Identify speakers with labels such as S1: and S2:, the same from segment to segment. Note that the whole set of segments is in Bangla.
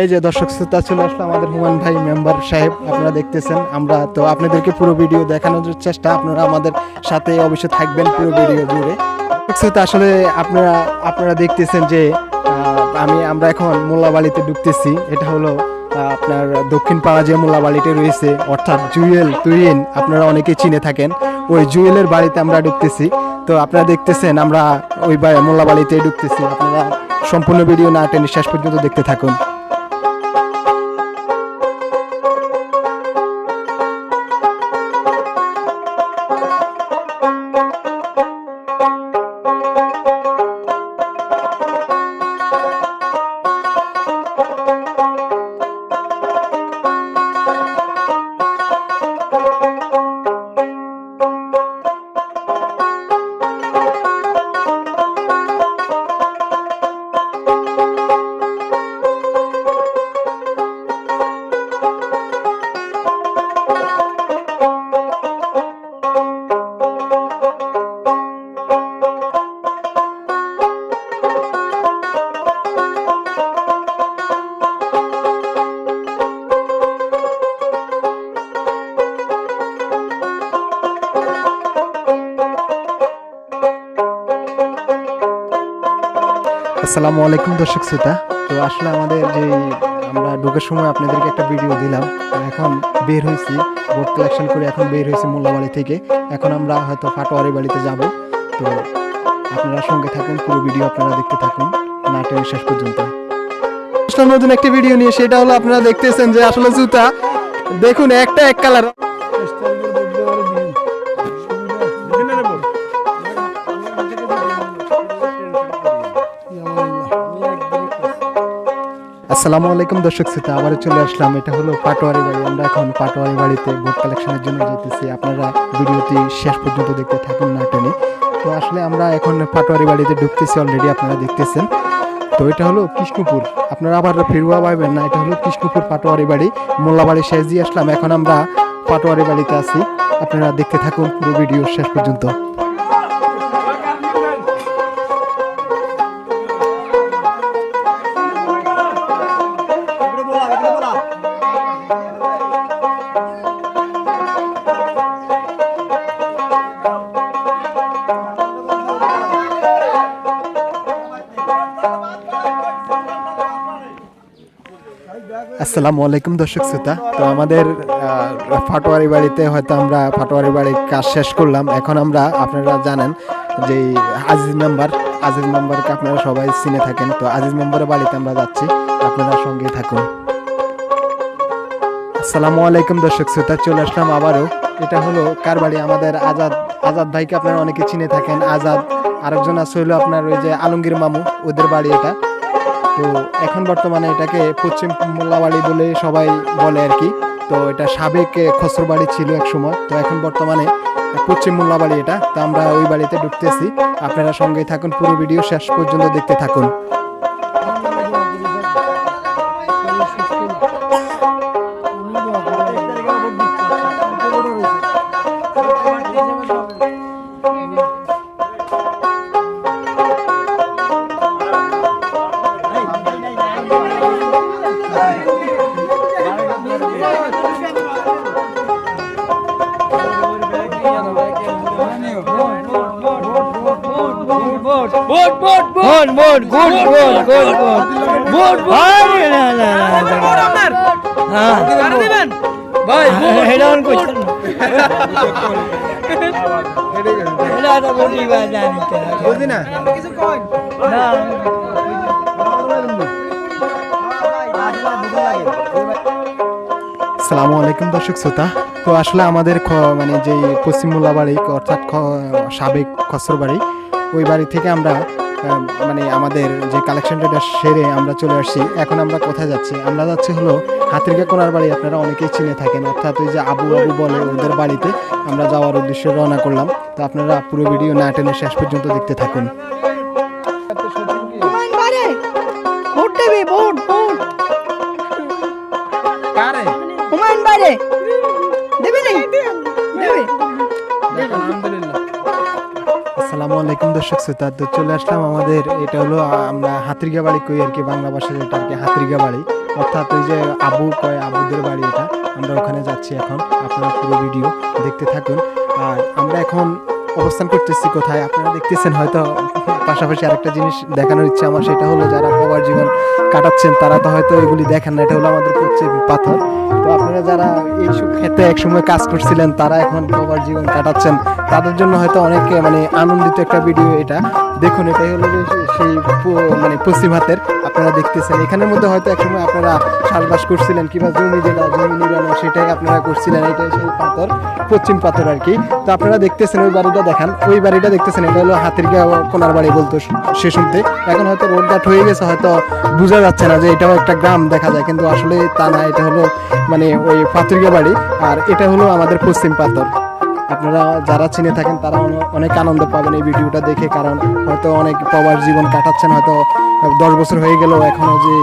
S1: এই যে দর্শক শ্রোতা চলে আসলো আমাদের হুমান ভাই মেম্বার সাহেব, আপনারা দেখতেছেন, আমরা তো আপনাদেরকে পুরো ভিডিও দেখানোর চেষ্টা, আপনারা আমাদের সাথে অবশ্যই থাকবেন পুরো ভিডিও জুড়ে। শ্রোতা, আসলে আপনারা আপনারা দেখতেছেন যে আমি, আমরা এখন মোল্লাবাড়িতে ঢুকতেছি, এটা হলো আপনার দক্ষিণ পাড়া যে মোল্লাবাড়িতে রয়েছে, অর্থাৎ জুয়েল তুইন আপনারা অনেকেই চিনে থাকেন, ওই জুয়েলের বাড়িতে আমরা ঢুকতেছি। তো আপনারা দেখতেছেন, আমরা ওই মোল্লাবাড়িতে ঢুকতেছি, আপনারা সম্পূর্ণ ভিডিও না টেনে শেষ পর্যন্ত দেখতে থাকুন। আসসালামু আলাইকুম দর্শক শ্রোতা। তো আসলে আমাদের যে আমরা ঢোকার সময় আপনাদেরকে একটা ভিডিও দিলাম, এখন বের হয়েছি। ভোট কালেকশন করে এখন বের হয়েছি মোল্লাবাড়ি থেকে। এখন আমরা হয়তো ফাটোয়ারি বাড়িতে যাব। তো আপনারা সঙ্গে থাকুন, পুরো ভিডিও আপনারা দেখতে থাকুন। না টেনে শেষ পর্যন্ত। নতুন একটি ভিডিও নিয়ে, সেটা হলো আপনারা দেখতেছেন যে আসলে জুতা, দেখুন একটা এক কালার আসসালামু আলাইকুম দর্শক শ্রোতা, আবারও চলে আসলাম। এটা হলো পাটোয়ারি বাড়ি। আমরা এখন পাটোয়ারি বাড়িতে ভোট কালেকশনের জন্য যেতেছি। আপনারা ভিডিওটি শেষ পর্যন্ত দেখতে থাকুন না টেনে। তো আসলে আমরা এখন পাটোয়ারি বাড়িতে ঢুকতেছি অলরেডি আপনারা দেখতেছেন। তো এটা হলো কৃষ্ণপুর। আপনারা আবার ফিরুয়া পাইবেন না, এটা হলো কৃষ্ণপুর পাটোয়ারি বাড়ি। মোল্লাবাড়ি শেষ দিয়ে আসলাম। এখন আমরা পাটোয়ারি বাড়িতে আছি। আপনারা দেখতে থাকুন পুরো ভিডিও শেষ পর্যন্ত। আসসালামু আলাইকুম দর্শক শ্রোতা। তো আমাদের ফাটোয়ারি বাড়িতে হয়তো আমরা ফাটোয়ারি বাড়ির কাজ শেষ করলাম। এখন আমরা, আপনারা জানেন যে আজিজ মেম্বার আজিজ মেম্বারকে আপনারা সবাই চিনে থাকেন। তো আজিজ মেম্বারের বাড়িতে আমরা যাচ্ছি। আপনারা সঙ্গে থাকুন। আসসালামু আলাইকুম দর্শক শ্রোতা, চলে আসলাম আবারও। এটা হলো কার বাড়ি? আমাদের আজাদ আজাদ ভাইকে আপনারা অনেকে চিনে থাকেন। আজাদ, আরেকজন আছে হলো আপনার ওই যে আলমগীর মামু, ওদের বাড়ি এটা। তো এখন বর্তমানে এটাকে পশ্চিম মোল্লাবাড়ি বলে সবাই বলে আর কি। তো এটা সাবেক খসর বাড়ি ছিল এক সময়। তো এখন বর্তমানে পশ্চিম মোল্লাবাড়ি এটা। তো আমরা ওই বাড়িতে ঢুকতেছি। আপনারা সঙ্গেই থাকুন, পুরো ভিডিও শেষ পর্যন্ত দেখতে থাকুন।
S2: Vote vote vote vote good vote good vote vote আরে না না না হ্যাঁ ভাই এটা অন করছেন এটা তো বলি বা জানি
S1: বুঝি না
S2: না
S1: আসসালামু আলাইকুম দর্শক শ্রোতা তো আসলে আমাদের খ- মানে যে পশ্চিম মোল্লাবাড়ি অর্থাৎ সাবেক খসর বাড়ি ওই বাড়ি থেকে আমরা মানে আমাদের যে কালেকশনটা সেরে আমরা চলে আসছি। এখন আমরা কোথায় যাচ্ছি? আমরা যাচ্ছি হলো হাতিরকা কোনার বাড়ি। আপনারা অনেকেই চিনে থাকেন। অর্থাৎ ওই যে আবু আবু বলে ওদের বাড়িতে আমরা যাওয়ার উদ্দেশ্যে রওনা করলাম। তো আপনারা পুরো ভিডিও না টেনে শেষ পর্যন্ত দেখতে থাকুন।
S3: হুমায়ুন ভোট দেবে ভোট ভোট। হুমায়ুন বারে
S1: আসসালামু আলাইকুম দর্শক শ্রোতা, তো চলে আসলাম আমাদের, এটা হলো আমরা হাতিরগা বাড়ি কই আর কি, বাংলা ভাষায় এটা আর কি হাতিরগা বাড়ি। অর্থাৎ ওই যে আবু কয়, আবুদের বাড়ি এটা। আমরা ওখানে যাচ্ছি এখন, আপনারা পুরো ভিডিও দেখতে থাকুন। আর আমরা এখন অবস্থান করতেছি কোথায়? আপনারা দেখতেছেন হয়তো পাশাপাশি আরেকটা জিনিস দেখানোর ইচ্ছা আমার, সেটা হলো যারা প্রবার জীবন কাটাচ্ছেন, তারা তো হয়তো এগুলি দেখেন না, এটা হলো আমাদের হচ্ছে পাথর। তো আপনারা যারা এইসব ক্ষেত্রে একসময় কাজ করছিলেন, তারা এখন প্রবার জীবন কাটাচ্ছেন। তাদের জন্য হয়তো অনেক মানে আনন্দিত একটা ভিডিও এটা। দেখুন, এটাই হলো যে সেই মানে পশ্চিম হাতের, আপনারা দেখতেছেন। এখানের মধ্যে হয়তো একসময় আপনারা চাষবাস করছিলেন কিংবা জমি যেটা, জমি নিবানো সেটাই আপনারা করছিলেন। এটাই সেই পাথর, পশ্চিম পাথর আর কি। তো আপনারা দেখতেছেন ওই বাড়িটা, দেখান। ওই বাড়িটা দেখতেছেন, এটা হলো হাতের কোনার বাড়ি বলতো সে শুনতে। এখন হয়তো রোড ঘাট হয়ে গেছে, হয়তো বোঝা যাচ্ছে না যে এটাও একটা গ্রাম দেখা যায়, কিন্তু আসলে তা না, এটা হলো মানে ওই পাথরিয়া বাড়ি। আর এটা হলো আমাদের পশ্চিম পাথর। আপনারা যারা চিনে থাকেন তারা অনেক আনন্দ পাবেন এই ভিডিওটা দেখে, কারণ হয়তো অনেক প্রবাস জীবন কাটাচ্ছেন, হয়তো দশ বছর হয়ে গেল এখনও যে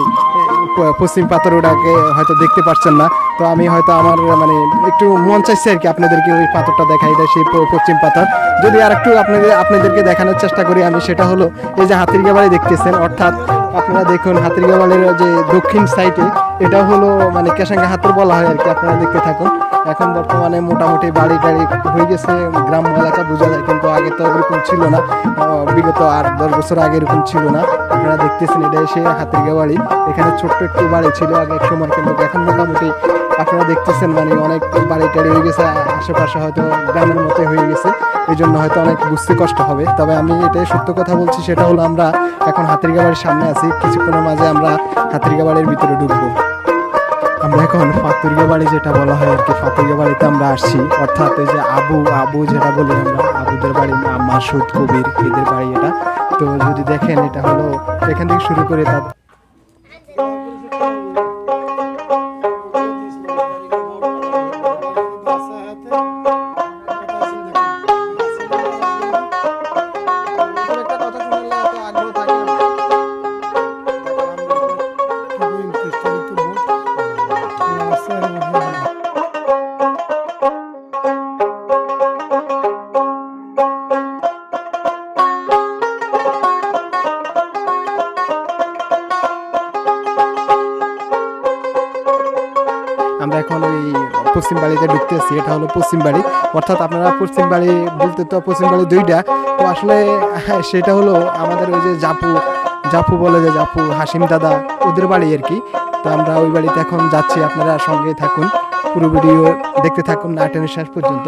S1: পশ্চিম পাথর ওটাকে হয়তো দেখতে পাচ্ছেন না। তো আমি হয়তো আমার মানে একটু মন চাইছে আর কি আপনাদেরকে ওই পাথরটা দেখাই দেয় সেই পশ্চিম পাথর। যদি আর একটু আপনাদের, আপনাদেরকে দেখানোর চেষ্টা করি আমি, সেটা হলো এই যে হাতিরগা বাড়ি দেখতেছেন, অর্থাৎ আপনারা দেখুন হাতিরগা বাড়ির যে দক্ষিণ সাইডে এটা হলো মানে কেশাঙ্গা হাতর বলা হয় আর কি, আপনারা দেখতে থাকুন। এখন বর্তমানে মোটামুটি বাড়ি গাড়ি হয়ে গেছে, গ্রাম এলাকা বোঝা যায়, কিন্তু আগে তো এরকম ছিল না। বিগত আট দশ বছর আগে এরকম ছিল না। আপনারা দেখতেছেন, এটা এসে হাতিরগা বাড়ি এখানে ছোট্ট একটু বাড়ি ছিল আগে এক সময়, কিন্তু এখন মোটামুটি আপনারা দেখতেছেন মানে অনেক বাড়ি টাড়ি হয়ে গেছে, আশেপাশে হয়তো গ্রামের মতোই হয়ে গেছে। এই জন্য হয়তো অনেক বুঝতে কষ্ট হবে। তবে আমি এটাই সত্য কথা বলছি, সেটা হলো আমরা এখন হাতিরগা বাড়ির সামনে আছি। কিছুক্ষণের মাঝে আমরা হাতিরগা বাড়ির ভিতরে ঢুকবো। আমরা এখন ফাতুরিয়া বাড়ি যেটা বলা হয় আর কি ফাতুরিয়া বাড়িতে আমরা আসছি। অর্থাৎ এই যে আবু আবু যেটা বলি আমরা, আবুদের বাড়ি মাসুদ কবির এদের বাড়ি এটা। তো যদি দেখেন, এটা হলো এখান থেকে শুরু করে তার পশ্চিম বাড়িতে ঢুকতেছি এটা হলো পশ্চিম বাড়ি অর্থাৎ আপনারা পশ্চিম বাড়ি বলতে তো পশ্চিম বাড়ি দুইটা। তো আসলে হ্যাঁ, সেটা হলো আমাদের ওই যে জাপু জাপু বলে যে জাপু হাসিম দাদা ওদের বাড়ি আর কি। তো আমরা ওই বাড়িতে এখন যাচ্ছি আপনারা সঙ্গে থাকুন। পুরো ভিডিও দেখতে থাকুন না টেনের শেষ পর্যন্ত।